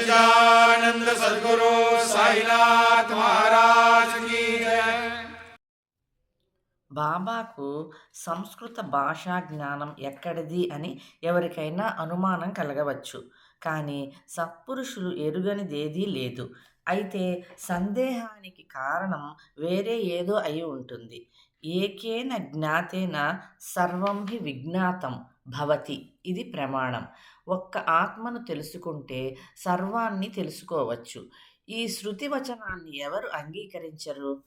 सच्चिदानंद सदगुरु साईनाथ महाराज की जय బాబాకు సంస్కృత భాషా జ్ఞానం ఎక్కడిది అని ఎవరికైనా అనుమానం కలగవచ్చు కానీ సత్పురుషులు ఎరుగనిదేదీ లేదు అయితే సందేహానికి కారణం వేరే ఏదో అయి ఉంటుంది ఏకేన జ్ఞాతేన సర్వం హి విజ్ఞాతం భవతి. ఇది ప్రమాణం. ఒక్క ఆత్మను తెలుసుకుంటే సర్వాన్ని తెలుసుకోవచ్చు. ఈ శృతి వచనాన్ని ఎవరు అంగీకరించరు?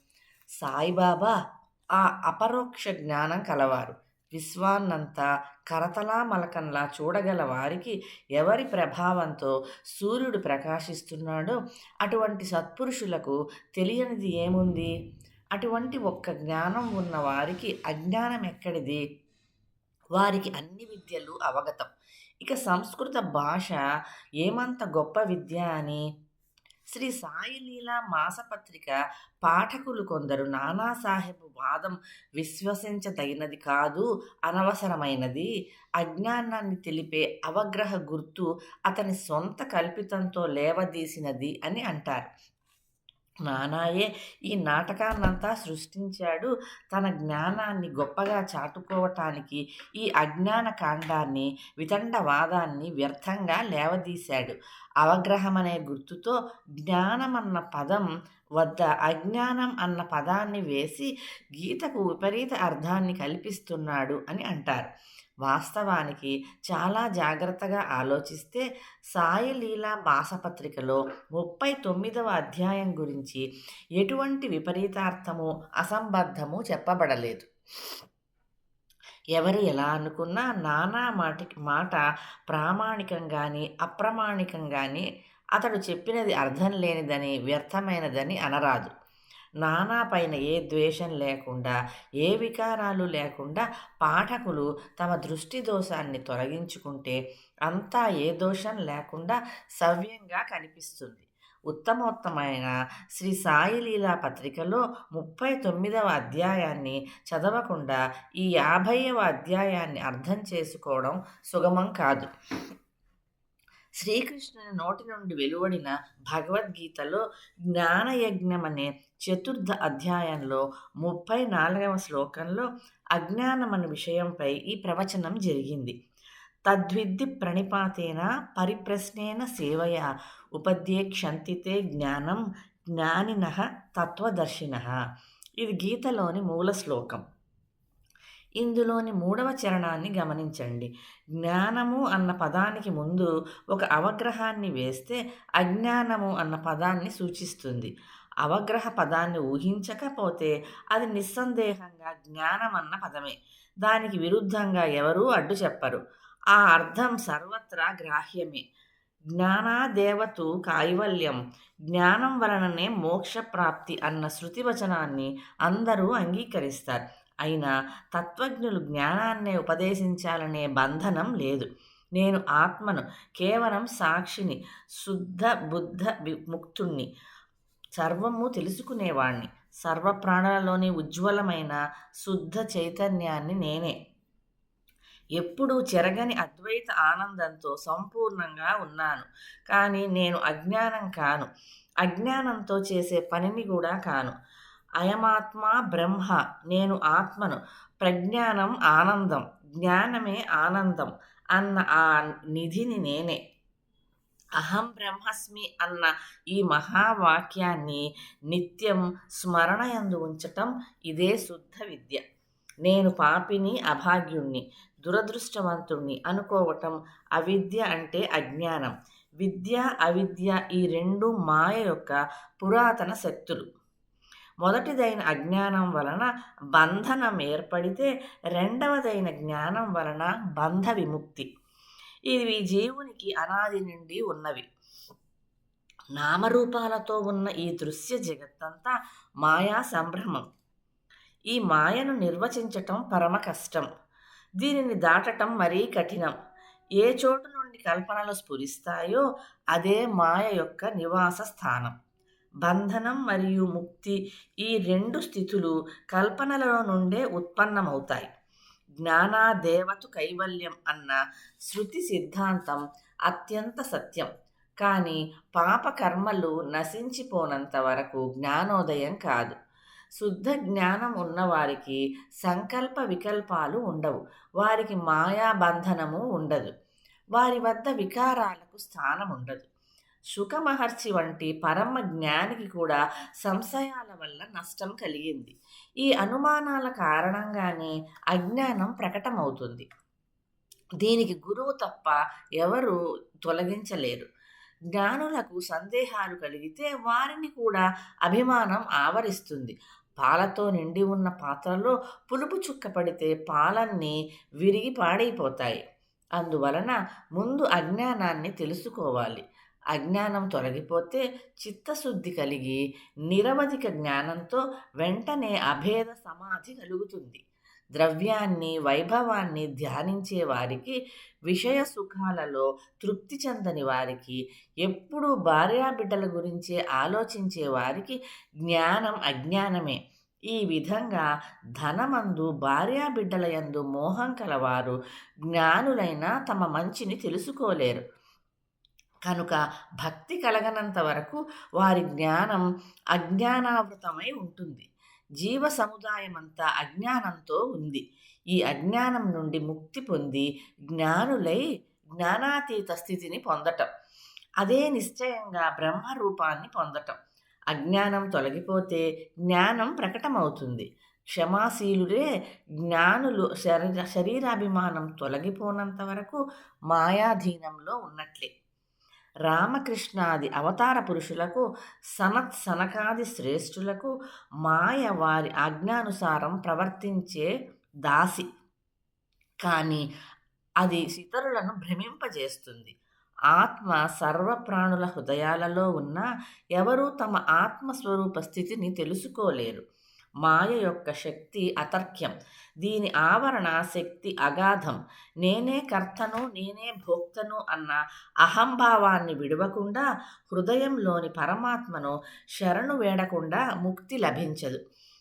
సాయిబాబా ఆ అపరోక్ష జ్ఞానం కలవారు. విశ్వాన్నంతా కరతలా మలకంలా చూడగల వారికి ఎవరి ప్రభావంతో సూర్యుడు ప్రకాశిస్తున్నాడో అటువంటి సత్పురుషులకు తెలియనిది ఏముంది? అటువంటి ఒక్క జ్ఞానం ఉన్న వారికి అజ్ఞానం ఎక్కడిది? వారికి అన్ని విద్యలు అవగతం. ఇక సంస్కృత భాష ఏమంత గొప్ప విద్య అని? శ్రీ సాయి లీలా మాసపత్రిక పాఠకులు కొందరు నానాసాహెబ్ వాదం విశ్వసించదగినది కాదు అనవసరమైనది. అజ్ఞానాన్ని తెలిపే అవగ్రహ గుర్తు అతని సొంత కల్పితంతో లేవదీసినది అని అంటారు. నానాయే ఈ నాటకాన్నంతా సృష్టించాడు. తన జ్ఞానాన్ని గొప్పగా చాటుకోవటానికి ఈ అజ్ఞాన కాండాన్ని వితండవాదాన్ని వ్యర్థంగా లేవదీశాడు. అవగ్రహం అనే గుర్తుతో జ్ఞానమన్న పదం వద్ద అజ్ఞానం అన్న పదాన్ని వేసి గీతకు విపరీత అర్థాన్ని కల్పిస్తున్నాడు అని అంటారు. వాస్తవానికి చాలా జాగ్రత్తగా ఆలోచిస్తే సాయిలీల మాసపత్రికలో ముప్పై తొమ్మిదవ అధ్యాయం గురించి ఎటువంటి విపరీతార్థము అసంబద్ధము చెప్పబడలేదు. ఎవరు ఎలా అనుకున్నా నానా మాటికి మాట ప్రామాణికంగాని అప్రమాణికంగాని అతడు చెప్పినది అర్థం లేనిదని వ్యర్థమైనదని అనరాదు. నానా పైన ఏ ద్వేషం లేకుండా ఏ వికారాలు లేకుండా పాఠకులు తమ దృష్టి దోషాన్ని తొలగించుకుంటే అంతా ఏ దోషం లేకుండా సవ్యంగా కనిపిస్తుంది. ఉత్తమోత్తమైన శ్రీ సాయి లీలా పత్రికలో ముప్పై తొమ్మిదవ అధ్యాయాన్ని చదవకుండా ఈ యాభైవ అధ్యాయాన్ని అర్థం చేసుకోవడం సుగమం కాదు. శ్రీకృష్ణుని నోటి నుండి వెలువడిన భగవద్గీతలో జ్ఞానయజ్ఞం అనే చతుర్థ అధ్యాయంలో ముప్పై నాలుగవ శ్లోకంలో అజ్ఞానం అనే విషయంపై ఈ ప్రవచనం జరిగింది. తద్విద్ది ప్రణిపాతేన పరిప్రశ్నేన సేవయ ఉపధ్యేక్షంతితే జ్ఞానం జ్ఞానిన తత్వదర్శిన. ఇది గీతలోని మూల శ్లోకం. ఇందులోని మూడవ చరణాన్ని గమనించండి. జ్ఞానము అన్న పదానికి ముందు ఒక అవగ్రహాన్ని వేస్తే అజ్ఞానము అన్న పదాన్ని సూచిస్తుంది. అవగ్రహ పదాన్ని ఊహించకపోతే అది నిస్సందేహంగా జ్ఞానం అన్న పదమే. దానికి విరుద్ధంగా ఎవరూ అడ్డు చెప్పరు. ఆ అర్థం సర్వత్రా గ్రాహ్యమే. జ్ఞానాదేవతు కైవల్యం. జ్ఞానం వలననే మోక్ష ప్రాప్తి అన్న శృతివచనాన్ని అందరూ అంగీకరిస్తారు. అయినా తత్వజ్ఞులు జ్ఞానాన్నే ఉపదేశించాలనే బంధనం లేదు. నేను ఆత్మను కేవలం సాక్షిని శుద్ధ బుద్ధ ముక్తుణ్ణి సర్వము తెలుసుకునేవాణ్ణి సర్వ ప్రాణాలలోని ఉజ్వలమైన శుద్ధ చైతన్యాన్ని నేనే. ఎప్పుడూ చెరగని అద్వైత ఆనందంతో సంపూర్ణంగా ఉన్నాను. కానీ నేను అజ్ఞానం కాను. అజ్ఞానంతో చేసే పనిని కూడా కాను. అయమాత్మ బ్రహ్మ నేను ఆత్మను. ప్రజ్ఞానం ఆనందం జ్ఞానమే ఆనందం అన్న ఆ నిధిని నేనే. అహం బ్రహ్మస్మి అన్న ఈ మహావాక్యాన్ని నిత్యం స్మరణయందు ఉంచటం ఇదే శుద్ధ విద్య. నేను పాపిని అభాగ్యుణ్ణి దురదృష్టవంతుణ్ణి అనుకోవటం అవిద్య అంటే అజ్ఞానం. విద్య అవిద్య ఈ రెండు మాయ యొక్క పురాతన శక్తులు. మొదటిదైన అజ్ఞానం వలన బంధనం ఏర్పడితే రెండవదైన జ్ఞానం వలన బంధ విముక్తి. ఇవి జీవునికి అనాది నుండి ఉన్నవి. నామరూపాలతో ఉన్న ఈ దృశ్య జగత్తంతా మాయా సంభ్రమం. ఈ మాయను నిర్వచించటం పరమ కష్టం. దీనిని దాటటం మరీ కఠినం. ఏ చోటు నుండి కల్పనలు స్ఫురిస్తాయో అదే మాయ యొక్క నివాస స్థానం. బంధనం మరియు ముక్తి ఈ రెండు స్థితులు కల్పనలలో నుండే ఉత్పన్నమవుతాయి. జ్ఞానాదేవతు కైవల్యం అన్న శృతి సిద్ధాంతం అత్యంత సత్యం. కానీ పాపకర్మలు నశించిపోనంత వరకు జ్ఞానోదయం కాదు. శుద్ధ జ్ఞానం ఉన్నవారికి సంకల్ప వికల్పాలు ఉండవు. వారికి మాయాబంధనము ఉండదు. వారి వద్ద వికారాలకు స్థానం ఉండదు శుకమహర్షి వంటి పరమ జ్ఞానికి కూడా సంశయాల వల్ల నష్టం కలిగింది. ఈ అనుమానాల కారణంగానే అజ్ఞానం ప్రకటమవుతుంది. దీనికి గురువు తప్ప ఎవరు తొలగించలేరు. జ్ఞానులకు సందేహాలు కలిగితే వారిని కూడా అభిమానం ఆవరిస్తుంది. పాలతో నిండి ఉన్న పాత్రలో పులుపు చుక్క పడితే పాలన్నీ విరిగి పాడైపోతాయి. అందువలన ముందు అజ్ఞానాన్ని తెలుసుకోవాలి. అజ్ఞానం తొలగిపోతే చిత్తశుద్ధి కలిగి నిరవధిక జ్ఞానంతో వెంటనే అభేద సమాధి కలుగుతుంది. ద్రవ్యాన్ని వైభవాన్ని ధ్యానించే వారికి విషయ సుఖాలలో తృప్తి చెందని వారికి ఎప్పుడూ భార్యాబిడ్డల గురించే ఆలోచించే వారికి జ్ఞానం అజ్ఞానమే. ఈ విధంగా ధనమందు భార్యాబిడ్డల యందు మోహం కలవారు జ్ఞానులైన తమ మంచిని తెలుసుకోలేరు. కనుక భక్తి కలగనంత వరకు వారి జ్ఞానం అజ్ఞానావృతమై ఉంటుంది. జీవ సముదాయమంతా అజ్ఞానంతో ఉంది. ఈ అజ్ఞానం నుండి ముక్తి పొంది జ్ఞానులై జ్ఞానాతీత స్థితిని పొందటం. అదే నిశ్చయంగా బ్రహ్మరూపాన్ని పొందటం. అజ్ఞానం తొలగిపోతే జ్ఞానం ప్రకటమవుతుంది. క్షమాశీలుడే జ్ఞానులు శరీర శరీరాభిమానం తొలగిపోనంత వరకు మాయాధీనంలో ఉన్నట్లే. రామకృష్ణాది అవతార పురుషులకు సనత్ సనకాది శ్రేష్ఠులకు మాయ వారి ఆజ్ఞానుసారం ప్రవర్తించే దాసి. కానీ అది ఇతరులను భ్రమింపజేస్తుంది. ఆత్మ సర్వప్రాణుల హృదయాలలో ఉన్న ఎవరూ తమ ఆత్మస్వరూప స్థితిని తెలుసుకోలేరు. మాయ యొక్క శక్తి అతర్క్యం. దీని ఆవరణ శక్తి అగాధం. నేనే కర్తను నేనే భోక్తను అన్న అహంభావాన్ని విడవకుండా హృదయంలోని పరమాత్మను శరణు వేడకుండా ముక్తి లభించదు.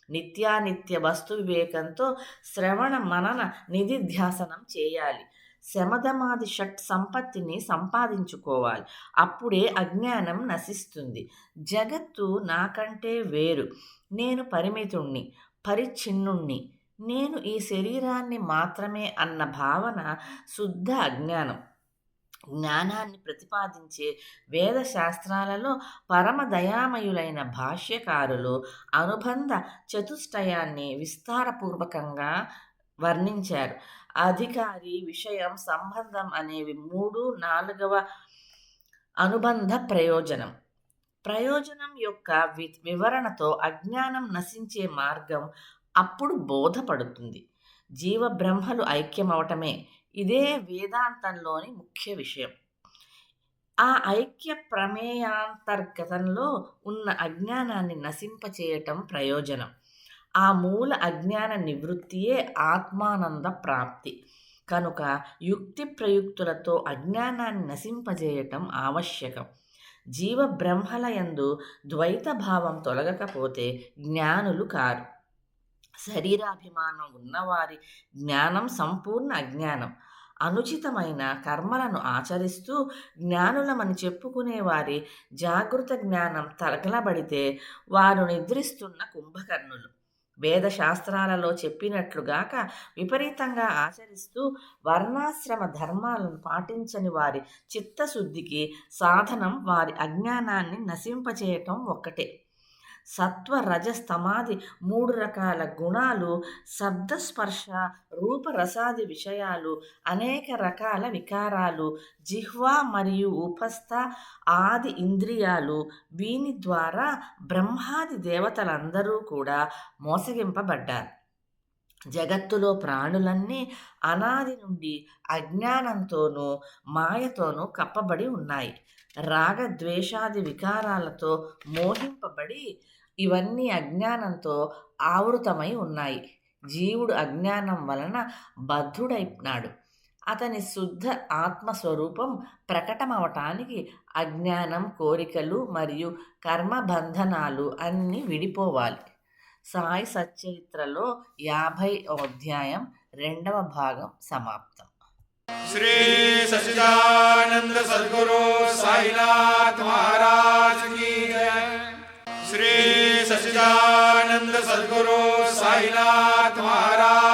నిత్యానిత్య వస్తు వివేకంతో శ్రవణ మనన నిధిధ్యాసనం చేయాలి. శమధమాది షట్ సంపత్తిని సంపాదించుకోవాలి. అప్పుడే అజ్ఞానం నశిస్తుంది. జగత్తు నాకంటే వేరు. నేను పరిమితుణ్ణి పరిచ్ఛిన్నుణ్ణి. నేను ఈ శరీరాన్ని మాత్రమే అన్న భావన శుద్ధ అజ్ఞానం. జ్ఞానాన్ని ప్రతిపాదించే వేద శాస్త్రాలలో పరమ దయామయులైన భాష్యకారులు అనుబంధ చతుష్టయాన్ని విస్తారపూర్వకంగా వర్ణించారు. అధికారి విషయం సంబంధం అనేవి మూడు నాలుగవ అనుబంధ ప్రయోజనం. ప్రయోజనం యొక్క వి వివరణతో అజ్ఞానం నశించే మార్గం అప్పుడు బోధపడుతుంది. జీవబ్రహ్మలు ఐక్యమవటమే. ఇదే వేదాంతంలోని ముఖ్య విషయం. ఆ ఐక్య ప్రమేయాంతర్గతంలో ఉన్న అజ్ఞానాన్ని నశింపచేయటం ప్రయోజనం. ఆ మూల అజ్ఞాన నివృత్తియే ఆత్మానంద ప్రాప్తి. కనుక యుక్తి ప్రయుక్తులతో అజ్ఞానాన్ని నశింపజేయటం ఆవశ్యకం. జీవ బ్రహ్మల యందు ద్వైత భావం తొలగకపోతే జ్ఞానులు కారు. శరీరాభిమానం ఉన్నవారి జ్ఞానం సంపూర్ణ అజ్ఞానం. అనుచితమైన కర్మలను ఆచరిస్తూ జ్ఞానులమని చెప్పుకునే వారి జాగృత జ్ఞానం తలకలబడితే వారు నిద్రిస్తున్న కుంభకర్ణులు. వేదశాస్త్రాలలో చెప్పినట్లుగాక విపరీతంగా ఆచరిస్తూ వర్ణాశ్రమ ధర్మాలను పాటించని వారి చిత్తశుద్ధికి సాధనం వారి అజ్ఞానాన్ని నశింపచేయటం ఒక్కటే. సత్వ రజస్తమాది మూడు రకాల గుణాలు శబ్దస్పర్శ రూపరసాది విషయాలు అనేక రకాల వికారాలు జిహ్వా మరియు ఉపస్థ ఆది ఇంద్రియాలు. వీని ద్వారా బ్రహ్మాది దేవతలందరూ కూడా మోసగింపబడ్డారు. జగత్తులో ప్రాణులన్నీ అనాది నుండి అజ్ఞానంతోనూ మాయతోనూ కప్పబడి ఉన్నాయి. రాగద్వేషాది వికారాలతో మోహింపబడి ఇవన్నీ అజ్ఞానంతో ఆవృతమై ఉన్నాయి. జీవుడు అజ్ఞానం వలన బద్ధుడైనాడు. అతని శుద్ధ ఆత్మస్వరూపం ప్రకటమవటానికి అజ్ఞానం కోరికలు మరియు కర్మబంధనాలు అన్నీ విడిపోవాలి. సాయి సచరిత్రలో యాభై అధ్యాయం రెండవ భాగం సమాప్తం. శ్రీ సచిదానంద సద్గురు సాయినాథ్ మహారాజ్ కీ శ్రీ సచిదానంద సద్గురు సాయినాథ్ మహారాజ్